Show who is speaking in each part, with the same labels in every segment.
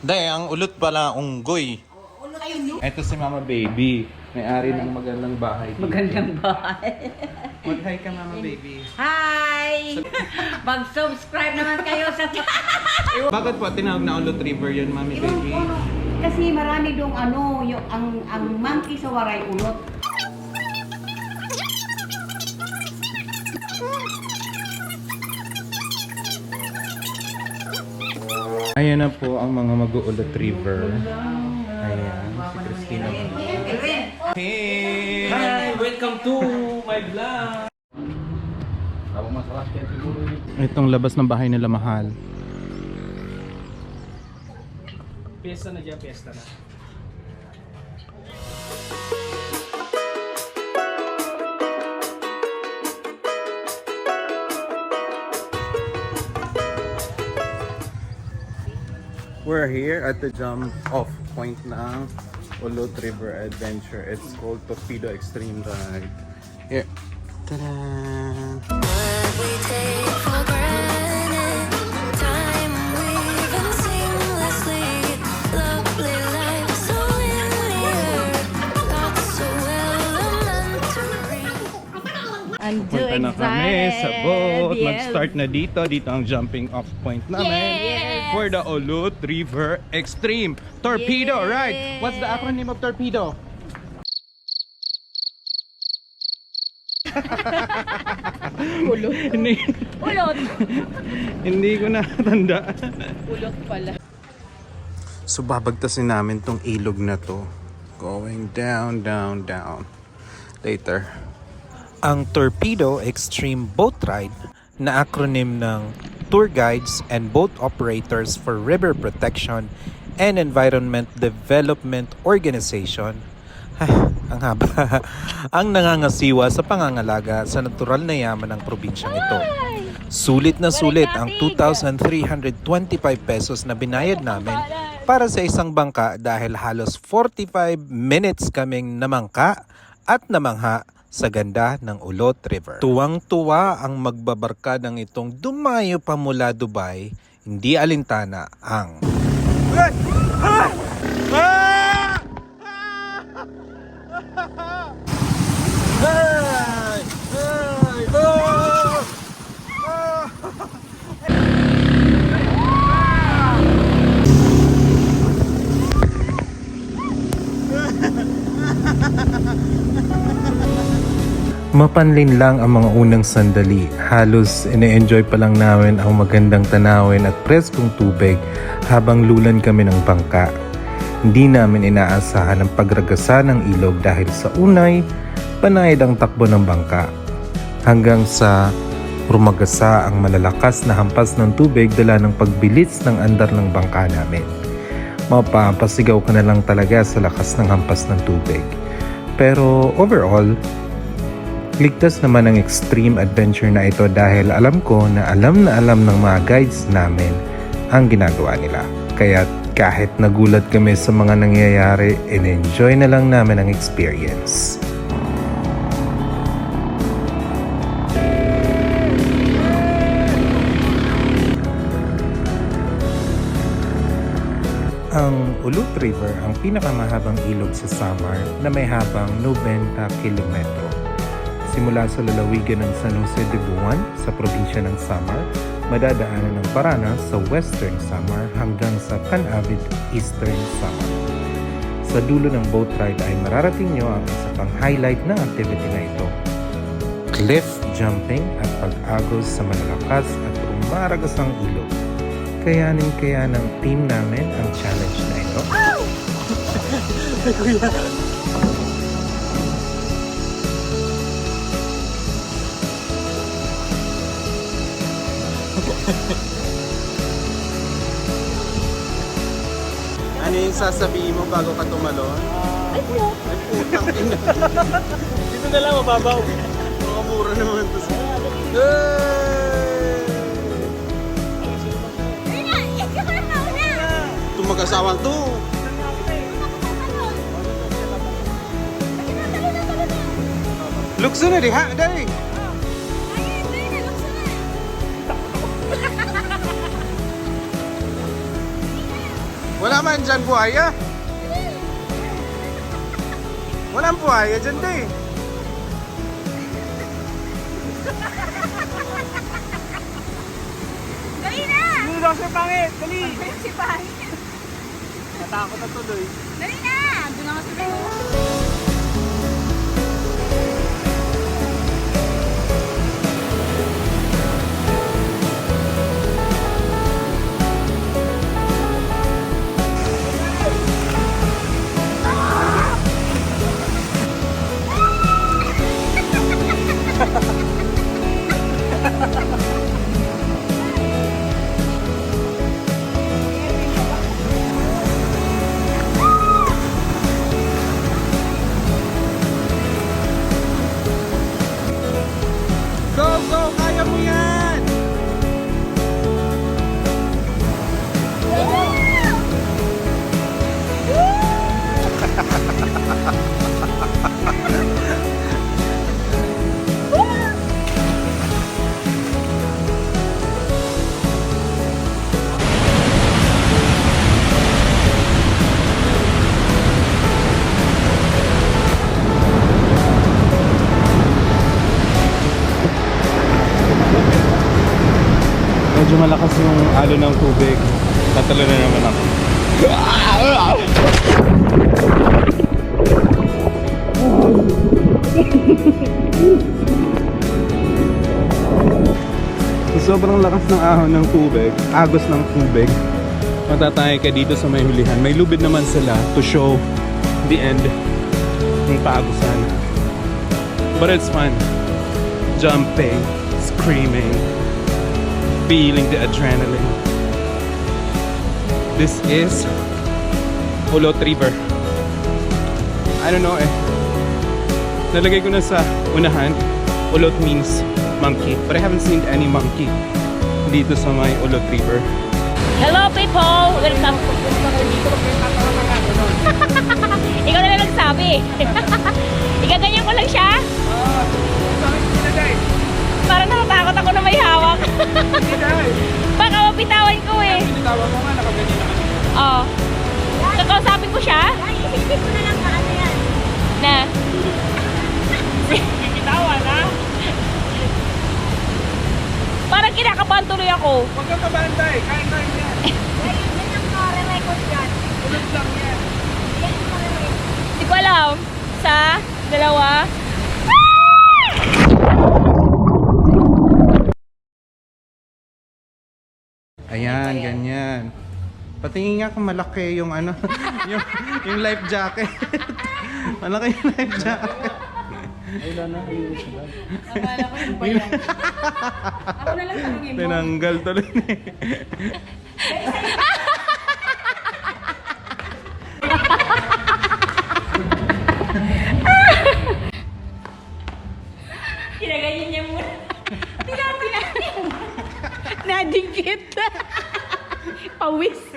Speaker 1: Day, ang ulot pala, unggoy. Ito si Mama Baby. May-ari ng magandang bahay. dito.
Speaker 2: Magandang bahay.
Speaker 1: Mag-hi ka, Mama Baby.
Speaker 2: Hi! Mag-subscribe naman kayo sa...
Speaker 1: Bakit po tinawag na ulot river yun, Mami
Speaker 2: Ewan
Speaker 1: Baby?
Speaker 2: ko, kasi marami dong ano, yung, ang, ang monkey sa waray ulot.
Speaker 1: Na po ang mga mag-uulot river. Ayan, si Christina. Hey!
Speaker 3: Hi! Welcome to my vlog!
Speaker 1: Itong labas ng bahay nila mahal.
Speaker 3: Piyesta na dyan, piyesta na.
Speaker 1: We're here at the jump off point ng Ulot River Adventure. It's called Torpedo Extreme Ride. Here. Ta-da! Punta na kami sa boat. Mag-start na dito. Dito ang jumping off point namin.
Speaker 4: Yes.
Speaker 1: For the Ulot River Extreme Torpedo Ride. What's the acronym of torpedo? Ulot. hindi,
Speaker 4: Ulot!
Speaker 1: hindi ko natanda.
Speaker 4: Ulot pala.
Speaker 1: So babagtasin namin tong ilog na to. Going down, down, down. Later.
Speaker 5: Ang Torpedo Extreme Boat Ride na acronym ng Tour Guides and Boat Operators for River Protection and Environment Development Organization Ay, ang haba. ang nangangasiwa sa pangangalaga sa natural na yaman ng probinsyang ito. Sulit na sulit ang 2,325 pesos na binayad namin para sa isang bangka dahil halos 45 minutes kaming namangka at namangha sa ganda ng Ulot River. Tuwang-tuwa ang magbabarka ng itong dumayo pa mula Dubai, hindi alintana ang Mapanlin lang ang mga unang sandali. Halos ine-enjoy pa lang namin ang magandang tanawin at preskong tubig habang lulan kami ng bangka. Hindi namin inaasahan ang pagragasa ng ilog dahil sa unay, panayad ang takbo ng bangka. Hanggang sa rumagasa ang malalakas na hampas ng tubig dala ng pagbilis ng andar ng bangka namin. Mapapasigaw ka na lang talaga sa lakas ng hampas ng tubig. Pero overall, Ligtas naman ang extreme adventure na ito dahil alam ko na alam na alam ng mga guides namin ang ginagawa nila. Kaya kahit nagulat kami sa mga nangyayari, in-enjoy na lang namin ang experience. Ang Ulut River ang pinakamahabang ilog sa Samar na may habang 90 kilometro simula sa lalawigan ng San Jose de Buwan sa probinsya ng Samar, madadaanan ng Parana sa Western Samar hanggang sa Canavid, Eastern Samar. Sa dulo ng boat ride ay mararating nyo ang isa pang highlight ng activity na ito. Cliff jumping at pag-agos sa malalakas at umaragasang ilog. Kayanin kaya ng team namin ang challenge na ito.
Speaker 1: Ano yung sasabihin mo bago ka tumalon? Ay, putang ina.
Speaker 3: Dito na lang, mababaw.
Speaker 1: Mga mura naman to sa... Hey! Itong mag-asawang to. Lukso na di ha, Wala man dyan buhaya. Walang buhaya dyan, day.
Speaker 4: Dali na!
Speaker 3: Ano daw siya pangit? Dali!
Speaker 4: Si Pangit.
Speaker 3: Natakot na tuloy.
Speaker 4: Dali na! Doon ako sa
Speaker 1: malakas yung alo ng tubig. Tatalo na naman ako. Sa sobrang lakas ng ahon ng tubig, agos ng tubig, matatay ka dito sa may hulihan. May lubid naman sila to show the end ng paagusan. But it's fun. Jumping, screaming, feeling the adrenaline. This is Ulot River. I don't know eh. Nalagay ko na sa unahan, Ulot means monkey. But I haven't seen any monkey dito sa may Ulot River.
Speaker 6: Hello people! Welcome! Ikaw na lang nagsabi. Igaganyan ko lang siya. Parang ako na may hawak. Baka mapitawan ko eh.
Speaker 3: Binitawan mo nga, nakaganyan na kasi.
Speaker 6: Oo. Kakausapin ko siya.
Speaker 4: Ay, isipin ko na lang na ano yan.
Speaker 6: Na.
Speaker 3: Bitawan ha?
Speaker 6: Parang kinakabahan tuloy ako.
Speaker 3: Huwag kang kabantay. Kain-kain yan.
Speaker 4: Ay, yun yung nare-record yan.
Speaker 3: Ulot lang yan.
Speaker 6: Hindi ko alam. Sa dalawa.
Speaker 1: Ayan, ganyan. Patingin nga kung malaki yung ano, yung, yung life jacket. malaki yung life jacket.
Speaker 2: Akala ko yung bayan. Ako na lang tanongin mo.
Speaker 1: Tinanggal tuloy na eh.
Speaker 6: Kinaganyan niya muna. Tinapina. Nadingkit. Pawis.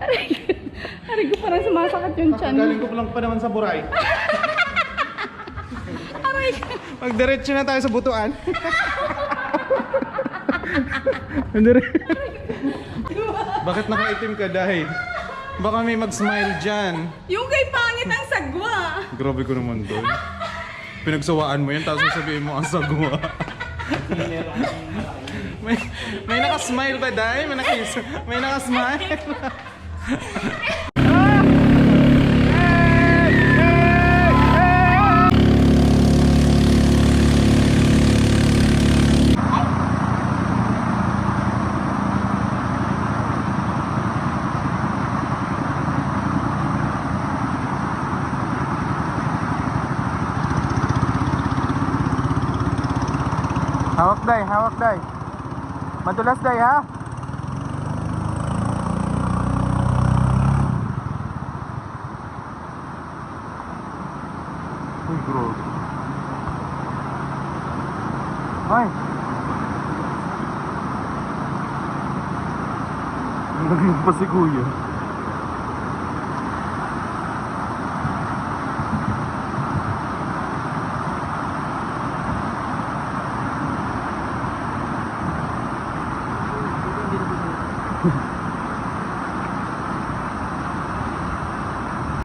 Speaker 6: Aray ko. Aray ko parang sumasakit yung chan.
Speaker 1: Galing ko lang pa naman sa buray.
Speaker 6: Aray ko.
Speaker 1: Magdiretso na tayo sa butuan. Bakit nakaitim ka dahil? Baka may mag-smile dyan.
Speaker 2: Yung kay pangit ang sagwa.
Speaker 1: Grabe ko naman doon. Pinagsawaan mo yan, tapos sasabihin mo ang sagwa. May, may nakasmile ba, Day? May, nakis, may nakasmile? Hawak, Day. Hawak, Day. Madulas, Day, ha? Uy, bro. Ay! Naglag pa si Kuya.